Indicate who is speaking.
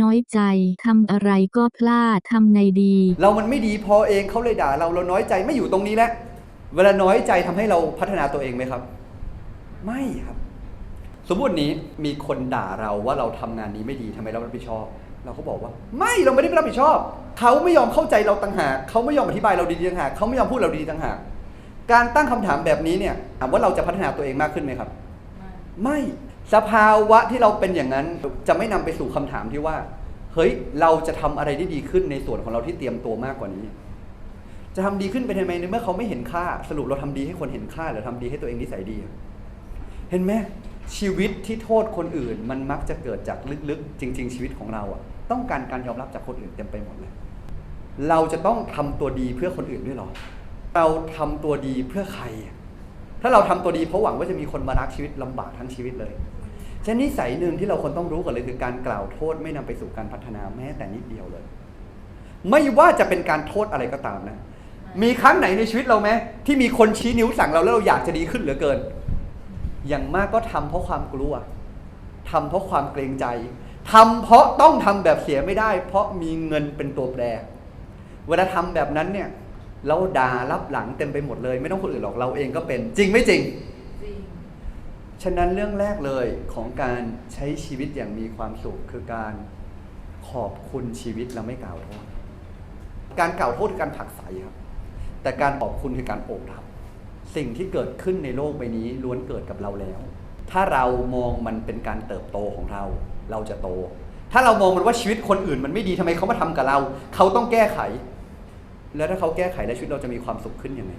Speaker 1: น้อยใจทำอะไรก็พลาดทำไงดี
Speaker 2: เรามันไม่ดีพอเองเขาเลยด่าเราเราน้อยใจไม่อยู่ตรงนี้แล้วเวลาน้อยใจทำให้เราพัฒนาตัวเองไหมครับ ไม่ครับ สมมตินี้มีคนด่าเราว่าเราทำงานนี้ไม่ดีทำไมเราไม่รับผิดชอบ เราก็บอกว่า ไม่เราไม่ได้ไม่รับผิดชอบ เขาไม่ยอมเข้าใจเราต่างหากเขาไม่ยอมอธิบายเราดีๆต่างหากเขาไม่ยอมพูดเราดีๆต่างหากการตั้งคำถามแบบนี้เนี่ยถามว่าเราจะพัฒนาตัวเองมากขึ้นไหมครับ ไม่ สภาวะที่เราเป็นอย่างนั้นจะไม่นำไปสู่คำถามที่ว่า เฮ้ย เราจะทำอะไรได้ดีขึ้นในส่วนของเราที่เตรียมตัวมากกว่านี้ จะทำดีขึ้นไปทำไมในเมื่อเขาไม่เห็นค่า สรุปเราทำดีให้คนเห็นค่าหรือทำดีให้ตัวเองนิสัยดี เห็นไหมชีวิตที่โทษคนอื่น มันมักจะเกิดจากลึกๆ จริง ๆ ชีวิตของเราอะต้องการการยอมรับจากคนอื่นเต็มไปหมดเลย เราจะต้องทำตัวดีเพื่อคนอื่นด้วยเหรอ เราทำตัวดีเพื่อใครอะ ถ้าเราทำตัวดีเพราะหวังว่าจะมีคนมารักชีวิตลำบากทั้งชีวิตเลยฉะนั้นนิสัยหนึ่งที่เราควรต้องรู้ก่อนเลยคือการกล่าวโทษไม่นำไปสู่การพัฒนาแม้แต่นิดเดียวเลย ไม่ว่าจะเป็นการโทษอะไรก็ตามนะ มีครั้งไหนในชีวิตเราไหมที่มีคนชี้นิ้วสั่งเราแล้วเราอยากจะดีขึ้นเหลือเกิน อย่างมากก็ทำเพราะความกลัวทำเพราะความเกรงใจทำเพราะต้องทำแบบเสียไม่ได้ เพราะมีเงินเป็นตัวแปร เวลาทำแบบนั้นเนี่ย เราด่ารับหลังเต็มไปหมดเลย ไม่ต้องคนอื่นหรอกเราเองก็เป็นจริงไม่จริง
Speaker 3: จริง
Speaker 2: ฉะนั้นเรื่องแรกเลยของการใช้ชีวิตอย่างมีความสุขคือการขอบคุณชีวิตและไม่กล่าวโทษการกล่าวโทษคือการผลักไสครับ แต่การขอบคุณคือการโอบรับ สิ่งที่เกิดขึ้นในโลกใบนี้ล้วนเกิดกับเราแล้ว ถ้าเรามองมันเป็นการเติบโตของเรา เราจะโต ถ้าเรามองมันว่าชีวิตคนอื่นมันไม่ดีทำไมเขามาทำกับเรา เขาต้องแก้ไข แล้วถ้าเขาแก้ไขแล้วชีวิตเราจะมีความสุขขึ้นยังไง